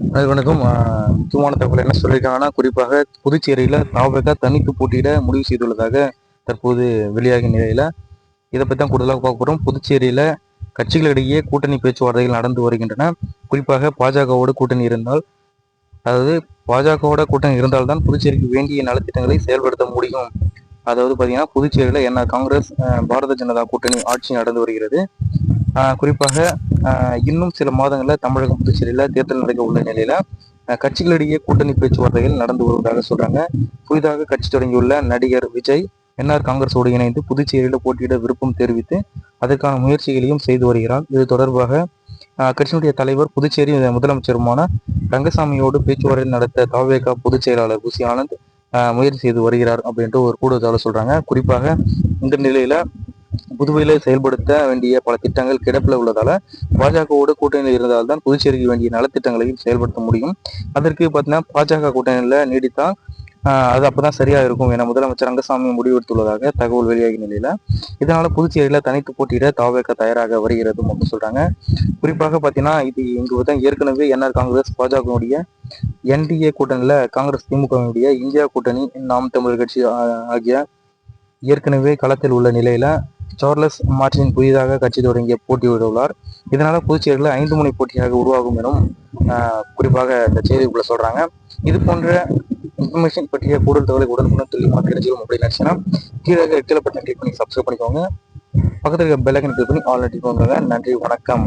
அது வணக்கம் ஆஹ் முக்கியமான தகவல் என்ன சொல்லியிருக்காங்கன்னா குறிப்பாக புதுச்சேரியில் தாவக தனித்து போட்டியிட முடிவு செய்துள்ளதாக தற்போது வெளியாகிய நிலையில் இதை பற்றி தான் கூடுதலாக பார்க்க போகிறோம் புதுச்சேரியில் கட்சிகளிடையே கூட்டணி பேச்சுவார்த்தைகள் நடந்து வருகின்றன. குறிப்பாக பாஜகவோட கூட்டணி இருந்தால் அதாவது பாஜகவோட கூட்டணி இருந்தால்தான் புதுச்சேரிக்கு வேண்டிய நலத்திட்டங்களை செயல்படுத்த முடியும். அதாவது பார்த்தீங்கன்னா புதுச்சேரியில் என்ன காங்கிரஸ் பாரத ஜனதா கூட்டணி ஆட்சி நடந்து வருகிறது. குறிப்பாக இன்னும் சில மாதங்களில் தமிழகம் புதுச்சேரியில் தேர்தல் நடக்க உள்ள நிலையில கட்சிகளிடையே கூட்டணி பேச்சுவார்த்தைகள் நடந்து வருவதாக சொல்றாங்க. புதிதாக கட்சி தொடங்கியுள்ள நடிகர் விஜய் என்ஆர் காங்கிரஸோடு இணைந்து புதுச்சேரியில் போட்டியிட விருப்பம் தெரிவித்து அதற்கான முயற்சிகளையும் செய்து வருகிறார். இது தொடர்பாக கட்சியினுடைய தலைவர் புதுச்சேரி முதலமைச்சருமான ரங்கசாமியோடு பேச்சுவார்த்தை நடத்த தாவேகா பொதுச் செயலாளர் குசி ஆனந்த் முயற்சி செய்து வருகிறார் அப்படின்ட்டு ஒரு கூடுதலாக சொல்றாங்க. குறிப்பாக இந்த நிலையில புதுவையில செயல்படுத்த வேண்டிய பல திட்டங்கள் கிடப்பில் உள்ளதால பாஜகவோடு கூட்டணியில் இருந்தால் தான் புதுச்சேரிக்கு வேண்டிய நலத்திட்டங்களையும் செயல்படுத்த முடியும். அதற்கு பார்த்தீங்கன்னா பாஜக கூட்டணியில் நீடித்தால் அது அப்பதான் சரியா இருக்கும் என முதலமைச்சர் ரங்கசாமி முடிவெடுத்துள்ளதாக தகவல் வெளியாகி நிலையில. இதனால புதுச்சேரியில தனித்து போட்டியிட தாவேக்க தயாராக வருகிறது அப்படின்னு சொல்றாங்க. குறிப்பாக பாத்தீங்கன்னா இது இங்கு தான் ஏற்கனவே என்ஆர் காங்கிரஸ் பாஜகவுடைய என்டிஏ கூட்டணியில காங்கிரஸ் திமுகவுடைய இந்தியா கூட்டணி நாம் தமிழர் கட்சி ஆகிய ஏற்கனவே களத்தில் உள்ள நிலையில சார்லஸ் மார்டின் புதிதாக கட்சி தொடங்கிய போட்டி உள்ளார் இதனால புதுச்சேரியில் ஐந்து முனை போட்டியாக உருவாகும் எனும் குறிப்பாக இந்த செய்திக்குள்ள சொல்றாங்க. இது போன்ற இன்ஃபர்மேஷன் பற்றிய கூடுதல் தகவலை உடனுக்குடன் தெளிவாக தெரிஞ்சுக்கணும் அப்படின்னு நினைச்சீங்கன்னா கீழே கீழே பட்டன் கிளிக் பண்ணி சப்ஸ்கிரைப் பண்ணிக்கோங்க. பக்கத்தில் இருக்க பெல் ஐக்கன் கிளிக் பண்ணி ஆல் நன்றி வணக்கம்.